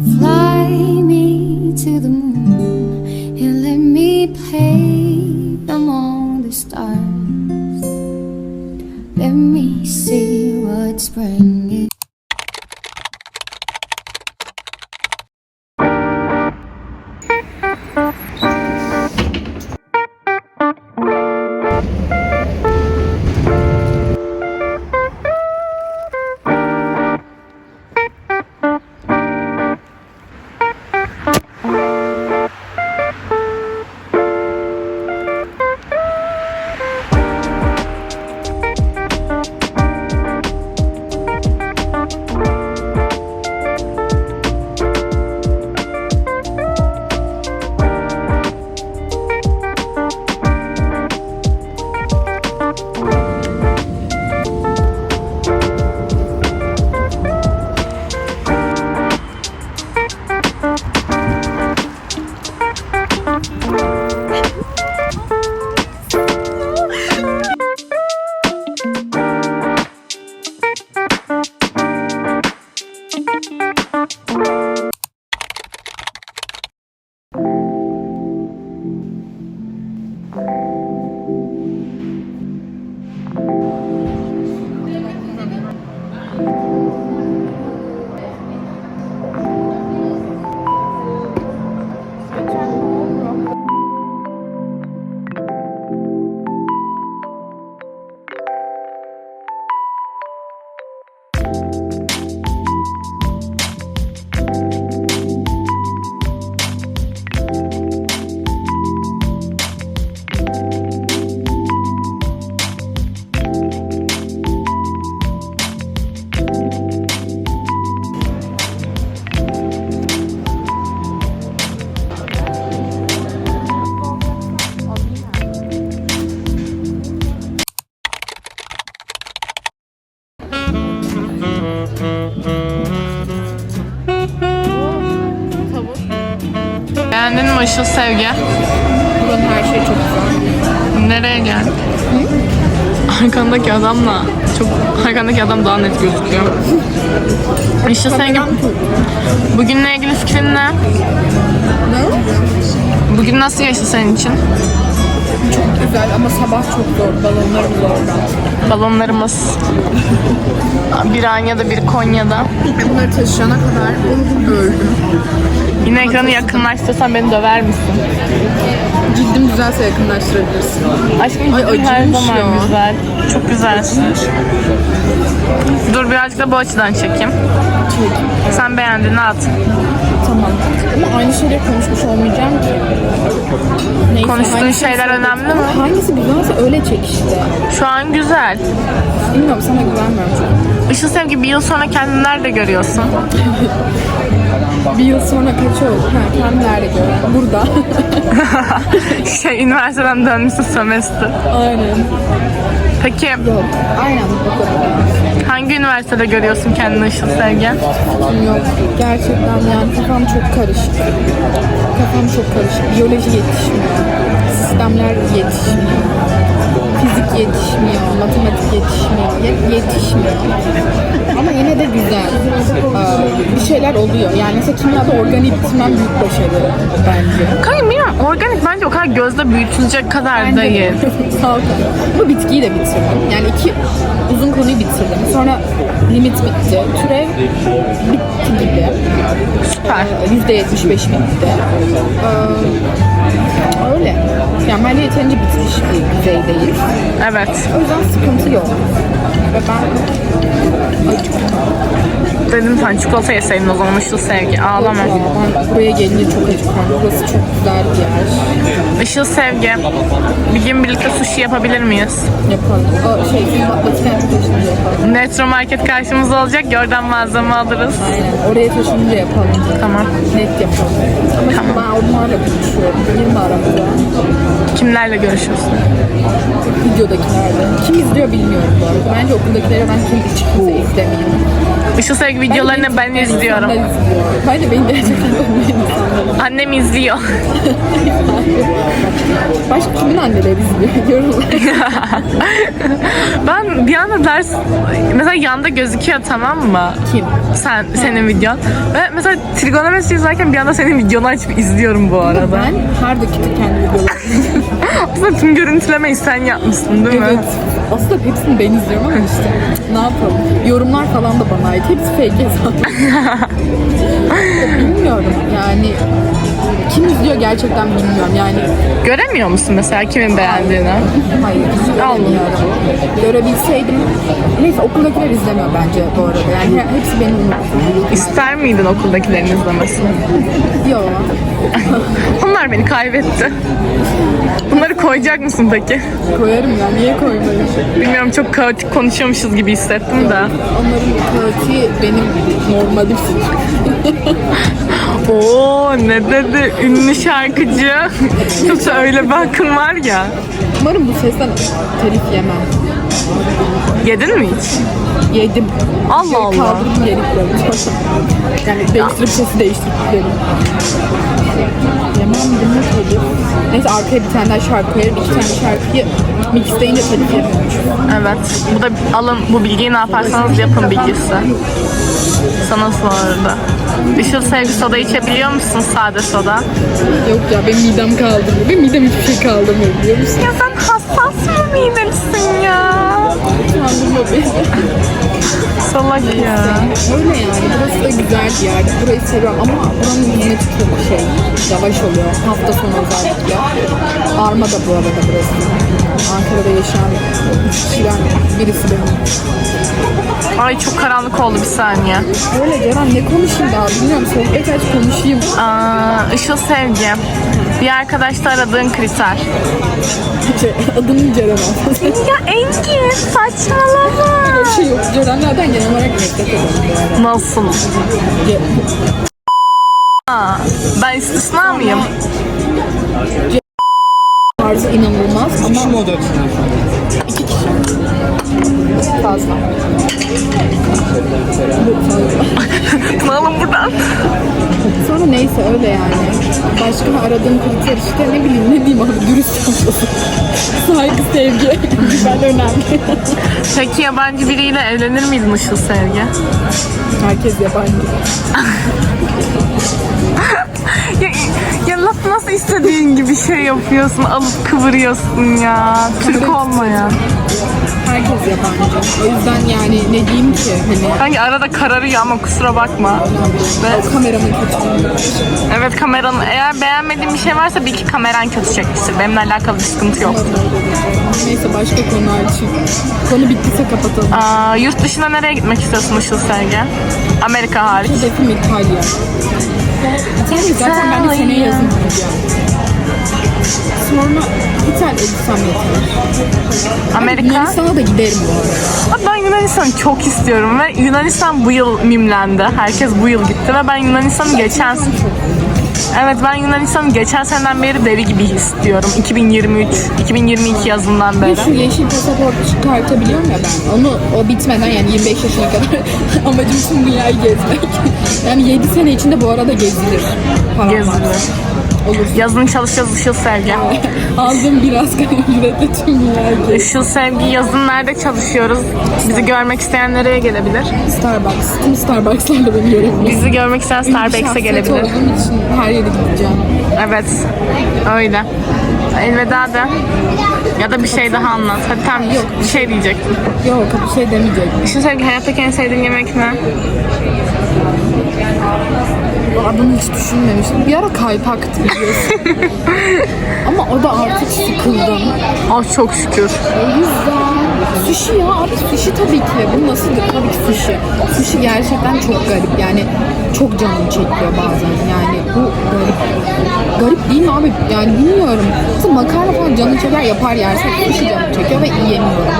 Fly me to the moon Beğendin Arkandaki adamla çok arkandaki adam daha net gözüküyor. Işıl Sevgi bugünle ilgili fikrin ne? Ne? Bugün nasıl geçti senin için? Çok güzel ama sabah çok zor. Balonlarım zorda. Balonlarımız bir Anya'da bir Konya'da. Bunları taşıyana kadar öldüm. Yine ekranı yakınlaştırsan beni döver misin? Cildim güzelse yakınlaştırabilirsin. Aşkım Ay, her acıymış zaman ya. güzel. Çok güzelsin. Dur birazcık da bu açıdan çekeyim. Sen beğendiğini at. Tamam. Ama aynı şeyleri konuşmuş olmayacağım ki. Neyse, Konuştuğun hangisi- şeyler önemli mi? Hangisi güzelse öyle çek işte. Şu an güzel. Bilmiyorum sana güvenmiyorum çok. Işıl Sevgi bir yıl sonra kendini nerede görüyorsun? Bir yıl sonra kaç oldu? Ha, kendimi nerede görüyorum? Burada. şey, üniversiteden dönmüşsün sömestr. Aynen. Peki Yok. Aynen bu kadar. hangi üniversitede görüyorsun kendini Işıl Sevgi? Yok. Gerçekten yani kafam çok karışık. Kafam çok karışık. Biyoloji yetişmiyor. Sistemler yetişmiyor. Fizik yetişmiyor. Matematik yetişmiyor. Ye- yetişmiyor. Ama yine de güzel. Ee, bir şeyler oluyor. Yani mesela kimyada organik bitirmem büyük başarı bence. Kanka bilmiyorum organik bence o kadar gözle büyütülecek kadar değil. Sağ ol. Bu bitkiyi de bitirdim. Yani iki uzun konuyu bitirdim. Sonra limit bitti. Türev bitti gibi. Süper. Yüzde yetmiş beş bitti. Ee, öyle. Yani bence yeterince bitmiş bir düzeydeyiz. Evet. O yüzden sıkıntı yok. Ve ben. Dedim sen çikolata yeseydin o zaman Işıl Sevgi. Ağlama. Ya, Ben buraya gelince çok acıktım. Burası çok güzel bir yer. Işıl Sevgi. Bir gün birlikte sushi yapabilir miyiz? Yapalım. O şey, taşınınca yapalım. Metro market karşımızda olacak. Oradan malzeme alırız. Aynen. Oraya taşınınca yapalım. Tamam. Net yapalım. Ama şimdi ben onlarla konuşuyorum. Girme aramıza. Kimlerle görüşüyorsun? Videodakilerle. Kim izliyor bilmiyorum bu arada. Bence okuldakilere ben kim hiç kimse izlemeyeyim. Işıl Sevgi videolarını ben izliyorum. İnsanlar izliyor. Bence beni gerçekten insanlar. Annem izliyor. Başka kimin anneleri izliyor? Yorumlar. ben bir anda ders mesela yanda gözüküyor tamam mı? Kim? sen senin videon. Ve mesela trigonometri izlerken bir anda senin videonu açıp izliyorum bu arada. Ben her dakika kendi videolarımı Aslında tüm görüntülemeyi sen yapmışsın değil mi? Evet. Aslında hepsini ben izliyorum ama işte ne yapalım. Yorumlar falan da bana ait. Hepsi fake hesap. bilmiyorum yani. Kim izliyor gerçekten bilmiyorum yani. Göremiyor musun mesela kimin beğendiğini? Hayır, göremiyorum. Görebilseydim. Neyse okuldakiler izlemiyor bence bu arada. Yani he- hepsi beni unuttu. İster miydin okuldakilerin izlemesini? Yok. Onlar beni kaybetti. Bunları koyacak mısın peki? Koyarım ya. Niye koymayayım? Bilmiyorum çok kaotik konuşuyormuşuz gibi hissettim de. Onların pratiği benim normalim. Oo ne dedi ünlü şarkıcı. Yoksa öyle bir hakkın var ya. Umarım bu sesten telif yemem. Yedin mi hiç? Yedim. Allah Şöyle Allah. Kaldırıp koyacağım. Yani değiştirip sesi değiştirip gidelim. Yemem demek telif. Neyse arkaya bir tane daha şarkı koyarım. İki tane şarkıyı mixleyince telif yemiyormuş. Evet. Bu da alın bu bilgiyi ne yaparsanız yapın bilgisi. Sana sordu. Işıl sevgi soda içebiliyor musun sade soda? Yok ya benim midem kaldırmıyor. Benim midem hiçbir şey kaldırmıyor biliyor musun? Ya sen hassas mı midelisin ya? Kaldırma beni. Salak ya. Öyle yani. Burası da güzel bir yer. Burayı seviyorum ama buranın hizmeti çok şey. Yavaş oluyor. Hafta sonu özellikle. Arma da bu arada burası. Ankara'da yaşayan üç kişiden birisi benim. Ay çok karanlık oldu bir saniye. Öyle Ceren ne konuşayım daha bilmiyorum. Sohbet aç konuşayım. Aa, Işıl sevgi. Bir arkadaşta aradığın kriter. Adının Ceren. Ya Engin saçmalama. Öyle bir şey yok. Cerenlerden genel olarak nefret ederim. Nasıl? Aa, ben istisna mıyım? Tarzı inanılmaz ama Kişi mi olacaksın? iki kişi. Fazla. neyse öyle yani. Başka aradığım kriter işte ne bileyim ne diyeyim abi dürüst olması. Saygı, sevgi. Güzel önemli. Peki yabancı biriyle evlenir miydin Işıl sevgi? Herkes yabancı. Ya, ya laf nasıl istediğin gibi şey yapıyorsun, alıp kıvırıyorsun ya. Türk olmayan. Herkes yabancı. O yüzden yani ne diyeyim ki hani Sanki arada kararıyor ama kusura bakma. Ve o kameramın kötülüğü. evet kameranın eğer beğenmediğin bir şey varsa bir iki kameran kötü çekmiştir. Benimle alakalı bir sıkıntı yok. Neyse başka konu açayım. Konu bittiyse kapatalım. Aa, yurt dışına nereye gitmek istiyorsun Işıl Sevgi? Amerika hariç. Hedefim İtalya. İtalya zaten ben de seneye yazın gideceğim. Sonra İtalya gitsem yeter. Amerika. Yunanistan'a da giderim bu arada. Ben Yunanistan'ı çok istiyorum ve Yunanistan bu yıl mimlendi. Herkes bu yıl gitti ve ben Yunanistan'ı geçen Evet ben Yunanistan'ı geçen seneden beri deli gibi istiyorum. 2023, 2022 yazından beri. Şu yeşil pasaport çıkartabiliyorum ya ben. Onu o bitmeden yani 25 yaşına kadar amacım tüm dünyayı gezmek. Yani 7 sene içinde bu arada gezilir. Gezilir. Olur. Yazın çalışacağız Işıl Sevgi. Aldığım biraz ücretle tüm gez. Işıl Sevgi yazın nerede çalışıyoruz? Bizi görmek isteyen nereye gelebilir? Starbucks. Tüm Starbucks'larla beni görebilir. Bizi görmek isteyen Starbucks'a Şahsiyet gelebilir. olduğum için her yere gideceğim. Evet. Öyle. Elveda de. Ya da bir şey daha anlat. Hadi tamam. Bir şey diyecektim. Yok bir şey demeyecek. Işıl Sevgi hayattaki en sevdiğin yemek ne? Bunu hiç düşünmemiştim. Bir ara kaypaktı biliyorsun. Ama o da artık sıkıldım. Ah çok şükür. O yüzden sushi ya abi sushi tabii ki. Bu nasıldır? Tabii ki sushi. Sushi gerçekten çok garip. Yani çok canım çekiyor bazen. Yani bu garip. Garip değil mi abi? Yani bilmiyorum. Mesela makarna falan canı çeker yapar yersek sushi canım çekiyor ve yiyemiyorum.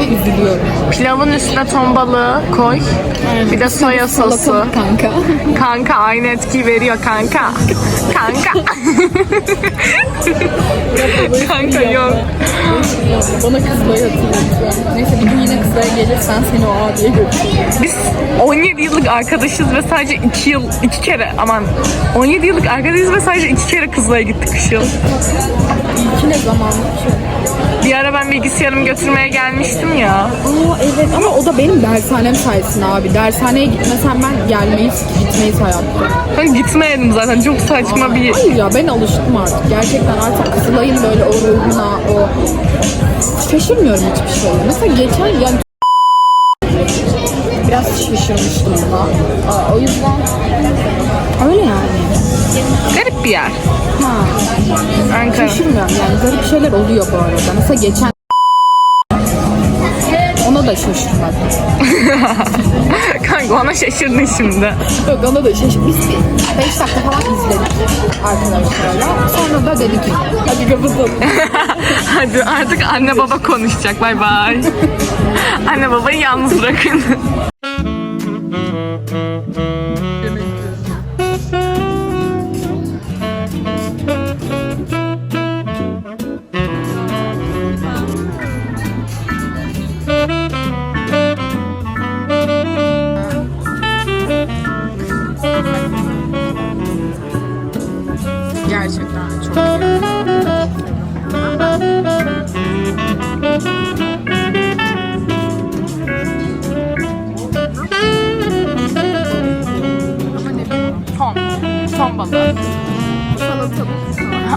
Ve üzülüyorum. Pilavın üstüne ton balığı koy. Bir de soya sosu. Salatalık kanka. Kanka aynı etkiyi veriyor kanka. Kanka. kanka yok. Bana kızlayı hatırlatıyor. Kızlaya gelirsen seni o abiye götürürüm. Biz 17 yıllık arkadaşız ve sadece 2 yıl, 2 kere aman 17 yıllık arkadaşız ve sadece 2 kere Kızılay'a gittik kış yıl. İlki ne zaman? Bir ara ben bilgisayarımı götürmeye gelmiştim ya. Aa evet ama o da benim dershanem sayesinde abi. Dershaneye gitmesem ben gelmeyi, gitmeyi hayatta. Ben gitmeyelim zaten çok saçma bir... Hayır ya ben alıştım artık. Gerçekten artık Kızılay'ın böyle o ruhuna, o... Şaşırmıyorum hiçbir şeye. Mesela geçen yani biraz şaşırmıştım. Aa, o yüzden öyle yani. Garip bir yer. Ha. Ankara. Şaşırmıyorum yani garip şeyler oluyor bu arada. Mesela geçen ona da şaşırmadım. Kanka ona şaşırdın şimdi. Yok ona da şaşırdım. Biz bir 5 dakika falan izledik arkadaşlarla. Sonra da dedik ki hadi kapatalım. Hadi artık anne baba konuşacak. Bay bay. anne babayı yalnız bırakın. Gerçekten Balığı.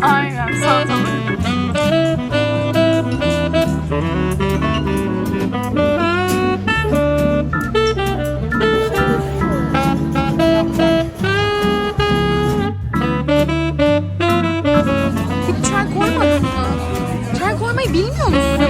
Aynen salatalık. Çay koymadın? Çay koymayı bilmiyor musun?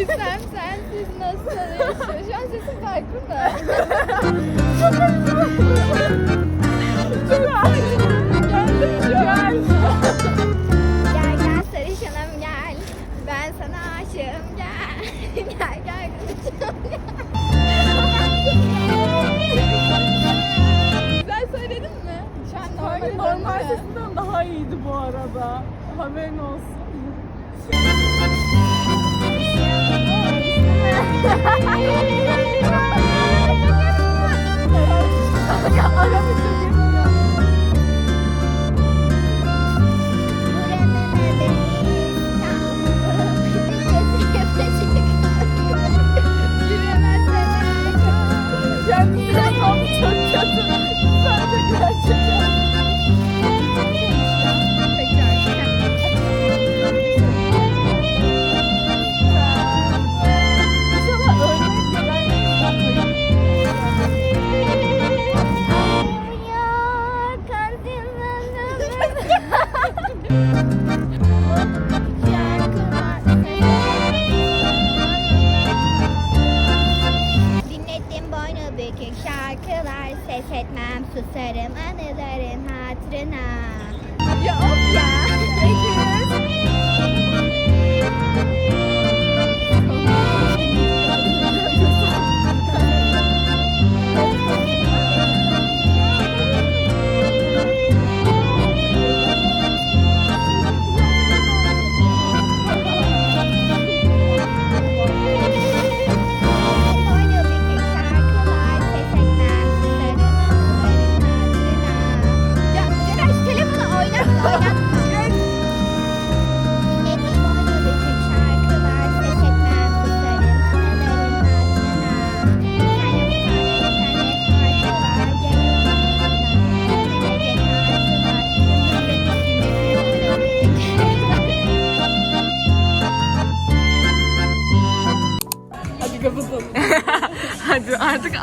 Bilsem sensiz nasıl yaşıyor. Şu an sesim farklı mı? Gel gel sarışınım gel. Ben sana aşığım gel. gel gel kızım Güzel söyledin mi? Şu an normal, Normal sesinden daha iyiydi bu arada. Haberin olsun. Kakalamit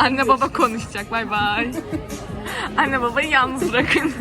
anne baba konuşacak. Bay bay. Anne babayı yalnız bırakın.